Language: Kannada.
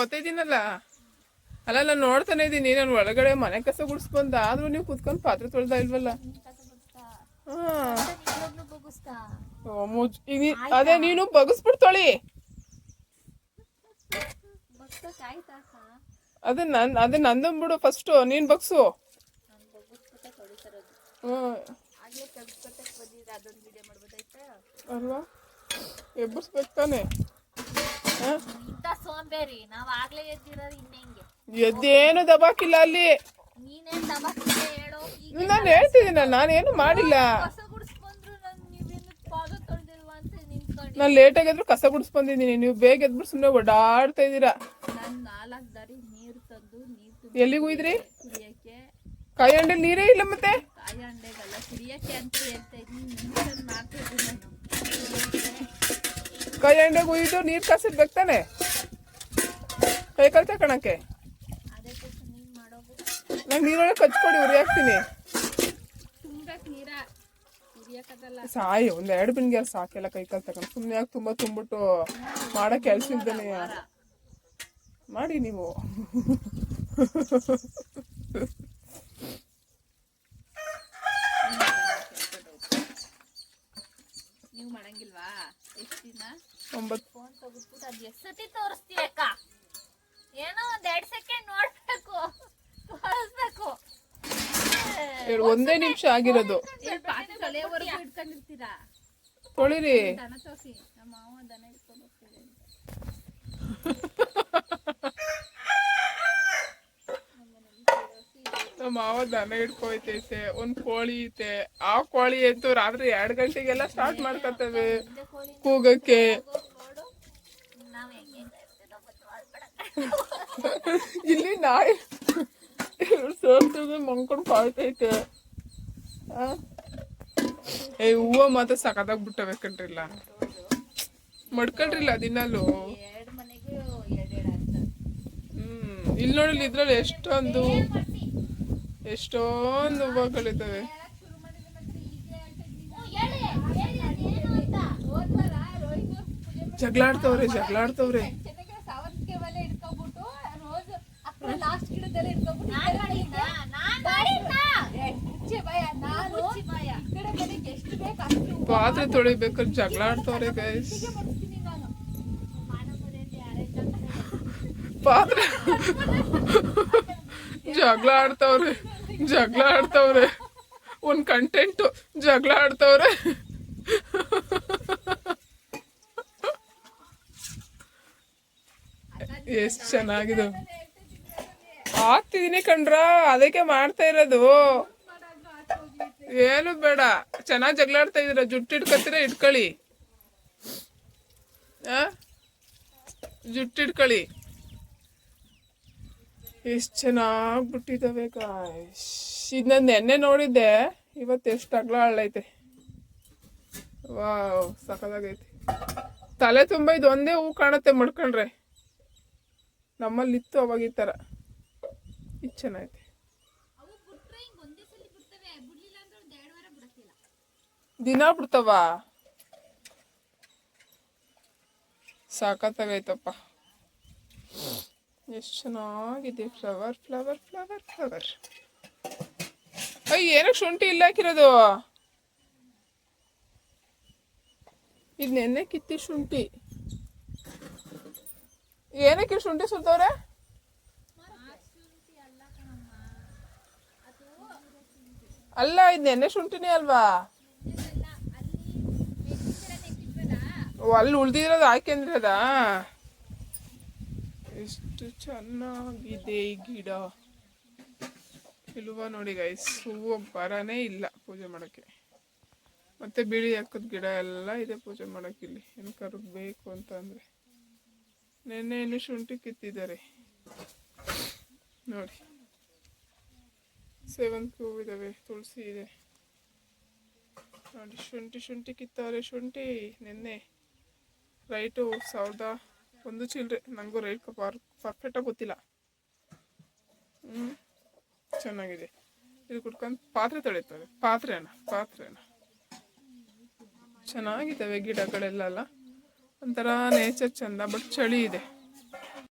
ಬತ್ತಿದ್ದೀನಲ್ಲ? ಅಲ್ಲ ನಾನು ನೋಡ್ತಾನೆ ಇದ್ದೀನಿ. ನಾನು ಒಳಗಡೆ ಮನೆ ಕಸ ಗುಡಿಸ್ಬಂದ ಆದ್ರೂ ನೀವು ಕುತ್ಕೊಂಡು ಪಾತ್ರೆ ತೊಳ್ದಾ ಇಲ್ವಲ್ಲ? ಅದೇ ನೀನು ಬಗಸ್ಬಿಟ್ಟು ತೊಳಿ. ಬಗ್ಸಕ್ ಆಯ್ತಾ ಅಕ್ಕ? ಅದೇ ನನ್ ಅದೇ ನಂದಂಬಿಡು ಫಸ್ಟು ನೀನ್ ಬಗ್ಸು. ಅಲ್ವಾ? ಎಬ್ಬರ್ಸ್ಬೇಕು ತಾನೆ. ಹಾ? ಸೋಂಬೇರಿ ನಾವ್ ಆಗ್ಲೇ ಎದ್ದಿರೋದು ಇನ್ನೆಂಗೆ ಎದ್ದೇನು ದಬಾಕಿಲ್ಲ ಅಲ್ಲಿ. ನೀನೇನ್ ಹೇಳ್ತಿದ್ದೀನಿ ಹೇಳು ನಾನು ಹೇಳ್ತಿದ್ದೀನ ನಾನೇನು ಮಾಡಿಲ್ಲ. ಕಸ ಗುಡಿಸ್ಕೊಂಡ್ರು ನನ್ ನೀವೇನು ಪಾದ ತೊಳ್ದಿಲ್ವಾ ಅಂತ ನಿಂತ್ಕೊಂಡು. ನಾನು ಲೇಟಾಗಿ ಎದ್ರು ಕಸ ಗುಡಿಸ್ಬಂದಿದ್ದೀನಿ ನೀವು ಬೇಗ ಎದ್ಬಿಟ್ಟು ಸುಮ್ಮನೆ ಓಡಾಡ್ತಾ ಇದ್ದೀರಾ. ನಾನ್ ನಾಲ್ಕು ದಾರಿ ನೀರು ತಂದು ನೀರು ತುಂಬಿ ಎಲ್ಲಿಗೆ ಹೋಯ್ದ್ರಿ? ಕೈ ಅಂಡೆ ನೀರೇ ಇಲ್ಲ ಮತ್ತೆ? ಕೈ ಅಂಡೆಗಲ್ಲ ಕುಡಿಯಕ್ಕೆ ಅಂತ ಹೇಳ್ತಾ ಇದ್ದೀನಿ ನಾನು ಕುಡಿಯಕ್ಕೆ ಕಾಯಿ ಅಂಡೆಗೆ ನೀರು ಕಾಸಿರ್ಬೇಕು ತಾನೆ ಕೈ ಕಾಲು ಕಣಕ್ಕೆ? ನಂಗೆ ನೀರೊಳಗೆ ಕಚ್ಕೊಡಿ ಉರಿ ಹಾಕ್ತೀನಿ ತುಂಬಕ್ ನೀರ ಕುಡಿಯಕ್ಕದಲ್ಲ ಸಾಯಿ ಒಂದ್ ಎರಡು ಬಿನ್ಗೆ ಸಾಕೆಲ್ಲ ಕೈ ಕಾಲು ತಗೊಂಡು. ಸುಮ್ಮನೆ ಯಾಕೆ ತುಂಬ ತುಂಬಿಟ್ಟು ಮಾಡೋ ಕೆಲಸ ಇದ್ದಾನೆ ಮಾಡಿ ನೀವು. ನೀವು ಮಾಡಂಗಿಲ್ವಾ? ಎಷ್ಟು ದಿನ? ಒಂಬತ್ತು ಫೋನ್ ತೆಗೆದ್ಬಿಟ್ಟು ಅದು ಎಷ್ಟತಿ ತೋರಿಸ್ತೀಯ ಅಕ್ಕ ಏನೋ ಒಂದ್ ಎರಡ್ ಸೆಕೆಂಡ್ ನೋಡ್ಬೇಕು. ತೋರಿಸ್ಬೇಕು ಒಂದೇ ನಿಮಿಷ ಆಗಿರೋದು. ಇಟ್ಕೊಂಡಿರ್ತೀರಾ? ತೊಳಿರಿ. ದನ ನಮ್ಮ ಮಾವ ದನ ಇಟ್ಕೊಂಡು ಹೋಗ್ತಿದೆ ನಮ್ಮ ಮಾವ ದನ ಹಿಡ್ಕೊಯ್ತೈತೆ. ಒಂದ್ ಕೋಳಿ ಐತೆ. ಆ ಕೋಳಿ ಅಂತೂ ರಾತ್ರಿ ಎರಡ್ ಗಂಟೆಗೆಲ್ಲ ಸ್ಟಾರ್ಟ್ ಮಾಡ್ಕೊತವೆ. ಕೂಗಕ್ಕೆ. ನಾವ್ ಹೆಂಗೆ ಇಲ್ಲಿ ನಾಯಿ ಸೋರ್ತದೆ ಮಂಕೊಂಡು ಪಾಳ್ತೈತೆ? ಏ, ಹೂವ ಮಾತ್ರ ಸಕದಾಗ್ ಬಿಟ್ಟವೆ ಕಣ್ರಿಲ್ಲ ಮಡ್ಕಂಡ್ರಿಲ್ಲ ದಿನಾಲು. ಹ್ಮ್ ಇಲ್ಲಿ ನೋಡಿಲ್ಲ ಇದ್ರಲ್ಲಿ ಎಷ್ಟೊಂದು ಎಷ್ಟೊಂದು ಹೂವಗಳಿದ್ದಾವೆ ಜಗಳಾಡ್ತವ್ರೆ ಜಗಳಾಡ್ತವ್ರೆ ಲಾಸ್ಟ್ ಗಿಡದಲ್ಲಿ ಇಟ್ಕೊಬಿಟ್ಟು ಭಯ ನಾನು ಈ ಕಡೆ ಮನೆಗೆ ಎಷ್ಟು ಬೇಕು ಅಷ್ಟು ಹೂವು ಪಾತ್ರೆ ತೊಳಿಬೇಕಾದ್ರೆ ಜಗಳಾಡ್ತವ್ರೆ ಗೈಸ್ ಮಾಡ್ತೀನಿ ನಾನು ಪಾತ್ರೆ ಜಗಳ ಆಡ್ತವ್ರೆ ಜಗಳ ಆಡ್ತವ್ರೆ ಒಂದ್ ಕಂಟೆಂಟ್ ಜಗಳ ಆಡ್ತವ್ರೆ ಎಷ್ಟ್ ಚೆನ್ನಾಗಿದೆ ಆಗ್ತಿದೀನಿ ಕಣ್ರ, ಅದಕ್ಕೆ ಮಾಡ್ತಾ ಇರೋದು. ಏನು ಬೇಡ, ಚೆನ್ನಾಗಿ ಜಗಳಾಡ್ತಾ ಇದೀರ ಜುಟ್ಟು ಇಟ್ಕೊತೀರ ಇಟ್ಕೊಳ್ಳಿ. ಆ? ಜುಟ್ಟು ಇಟ್ಕೊಳ್ಳಿ ಎಷ್ಟು ಚೆನ್ನಾಗಿ ಬಿಟ್ಟಿದ್ದಾವೆ ಗಾಯ್ಸ್ ಇದು ನಾನು ನೆನ್ನೆ ನೋಡಿದ್ದೆ, ಇವತ್ತು ಎಷ್ಟು ಅಗ್ಲ ಹಳ್ಳೈತೆ ವಾವ್ ಸಕದಾಗೈತೆ ತಲೆ ತುಂಬ, ಇದು ಒಂದೇ ಹೂ ಕಾಣುತ್ತೆ ಮಡ್ಕೊಂಡ್ರೆ. ನಮ್ಮಲ್ಲಿ ಇತ್ತು ಅವಾಗ ಈ ಥರ ಇದು ಚೆನ್ನಾಗೈತೆ ದಿನ ಬಿಡ್ತವ? ಸಾಕತ್ತಾಗೈತಪ್ಪ ಎಷ್ಟು ಚೆನ್ನಾಗಿದೆ. Flower flower flower flower. ಅಯ್ಯ ಏನಕ್ಕೆ ಶುಂಠಿ ಇಲ್ಲ ಹಾಕಿರೋದು? ಇದು ನೆನ್ನೆ ಕಿತ್ತಿ ಶುಂಠಿ. ಏನಕ್ಕೆ ಶುಂಠಿ ಸುತ್ತವ್ರೆ? ಅಲ್ಲ, ಇದು ನೆನ್ನೆ ಶುಂಠಿನೇ ಅಲ್ವಾ? ಓ, ಅಲ್ಲಿ ಉಳ್ದಿರೋದು ಹಾಕ್ಯಂದ್ರದ ಎಷ್ಟು ಚೆನ್ನಾಗಿದೆ ಈ ಗಿಡ. ಇಲ್ವ ನೋಡಿ ಗೈಸ್ ಹೂವು ಬರನೇ ಇಲ್ಲ ಪೂಜೆ ಮಾಡೋಕ್ಕೆ. ಮತ್ತೆ ಬಿಳಿ ಹಾಕೋದು ಗಿಡ ಎಲ್ಲ ಇದೆ ಪೂಜೆ ಮಾಡೋಕೆ ಇಲ್ಲಿ. ಏನು ಬೇಕು ಅಂತ ಅಂದರೆ. ನೆನ್ನೆ ಇನ್ನು ಶುಂಠಿ ಕಿತ್ತಿದ್ದಾರೆ. ನೋಡಿ. ಸೇವಂತಿಗೆ ಇದ್ದಾವೆ ತುಳಸಿ ಇದೆ ನೋಡಿ ಶುಂಠಿ ಶುಂಠಿ ಕಿತ್ತವ್ರೆ ಶುಂಠಿ ನೆನ್ನೆ ರೈಟು ಸಾವಿರದ ಒಂದು ಚಿಲ್ಲರೆ ನನಗೂ ರೈಟ್ ಪರ್ ಪರ್ಫೆಕ್ಟಾಗಿ ಗೊತ್ತಿಲ್ಲ ಹ್ಞೂ ಚೆನ್ನಾಗಿದೆ ಇದು ಕುಟ್ಕೊಂಡು ಪಾತ್ರೆ ತೊಳಿತಾರೆ ಪಾತ್ರೆನ ಪಾತ್ರೆನ ಚೆನ್ನಾಗಿದ್ದಾವೆ ಗಿಡಗಳೆಲ್ಲ ಒಂಥರ ನೇಚರ್ ಚೆಂದ ಬಟ್ ಚಳಿ ಇದೆ.